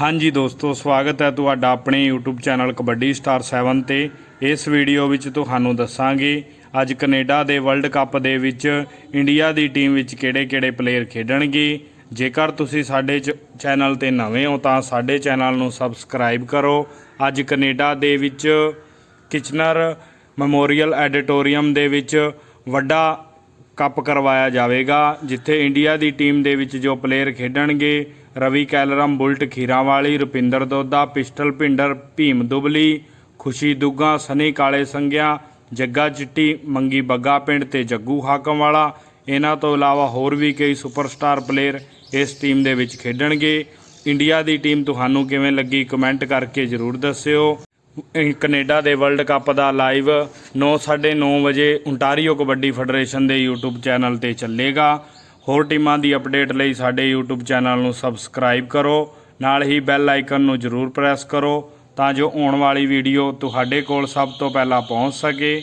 ਹਾਂਜੀ ਦੋਸਤੋ, ਸਵਾਗਤ ਹੈ ਤੁਹਾਡਾ ਆਪਣੇ YouTube ਚੈਨਲ ਕਬੱਡੀ ਸਟਾਰ 7 ਤੇ। ਇਸ ਵੀਡੀਓ ਵਿੱਚ ਤੁਹਾਨੂੰ ਦੱਸਾਂਗੇ ਅੱਜ ਕੈਨੇਡਾ ਦੇ ਵਰਲਡ ਕੱਪ ਦੇ ਵਿੱਚ ਇੰਡੀਆ ਦੀ ਟੀਮ ਵਿੱਚ ਕਿਹੜੇ-ਕਿਹੜੇ ਪਲੇਅਰ ਖੇਡਣਗੇ। ਜੇਕਰ ਤੁਸੀਂ ਸਾਡੇ ਚ- ਚੈਨਲ ਤੇ ਨਵੇਂ ਹੋ ਤਾਂ ਸਾਡੇ ਚੈਨਲ ਨੂੰ ਸਬਸਕ੍ਰਾਈਬ ਕਰੋ। ਅੱਜ ਕੈਨੇਡਾ ਦੇ ਵਿੱਚ ਕਿਚਨਰ ਮੈਮੋਰੀਅਲ ਐਡੀਟੋਰੀਅਮ ਦੇ ਵਿੱਚ ਵੱਡਾ ਕੱਪ ਕਰਵਾਇਆ ਜਾਵੇਗਾ, ਜਿੱਥੇ ਇੰਡੀਆ ਦੀ ਟੀਮ ਦੇ ਵਿੱਚ ਜੋ ਪਲੇਅਰ ਖੇਡਣਗੇ, ਰਵੀ ਕੈਲਰਮ, ਬੁਲਟ ਖੀਰਾਵਾਲੀ, ਰੁਪਿੰਦਰ ਦੋਦਾ, ਪਿਸਟਲ ਭਿੰਡਰ, ਭੀਮ ਦੁਬਲੀ, ਖੁਸ਼ੀ ਦੁੱਗਾ, ਸਨੀ ਕਾਲੇ ਸੰਗਿਆ, ਜੱਗਾ ਚਿੱਟੀ, ਮੰਗੀ ਬੱਗਾ ਪਿੰਡ ਤੇ ਜੱਗੂ ਹਾਕਮ ਵਾਲਾ ਇਹਨਾਂ ਤੋਂ ਇਲਾਵਾ ਹੋਰ ਵੀ ਕਈ ਸੁਪਰਸਟਾਰ ਪਲੇਅਰ ਇਸ ਟੀਮ ਦੇ ਵਿੱਚ ਖੇਡਣਗੇ। ਇੰਡੀਆ ਦੀ ਟੀਮ ਤੁਹਾਨੂੰ ਕਿਵੇਂ ਲੱਗੀ ਕਮੈਂਟ ਕਰਕੇ ਜਰੂਰ ਦੱਸਿਓ। ਕੈਨੇਡਾ ਦੇ ਵਰਲਡ ਕੱਪ ਦਾ ਲਾਈਵ 9:30 ਵਜੇ ontario ਕਬੱਡੀ ਫੈਡਰੇਸ਼ਨ ਦੇ YouTube ਚੈਨਲ ਤੇ ਚੱਲੇਗਾ। ਹੋਰ ਟੀਮਾਂ ਦੀ ਅਪਡੇਟ ਲਈ ਸਾਡੇ YouTube ਚੈਨਲ ਨੂੰ ਸਬਸਕ੍ਰਾਈਬ ਕਰੋ। ਨਾਲ ਹੀ ਬੈਲ ਆਈਕਨ ਨੂੰ ਜਰੂਰ ਪ੍ਰੈਸ ਕਰੋ ਤਾਂ ਜੋ ਆਉਣ ਵਾਲੀ ਵੀਡੀਓ ਤੁਹਾਡੇ ਕੋਲ ਸਭ ਤੋਂ ਪਹਿਲਾਂ ਪਹੁੰਚ ਸਕੇ।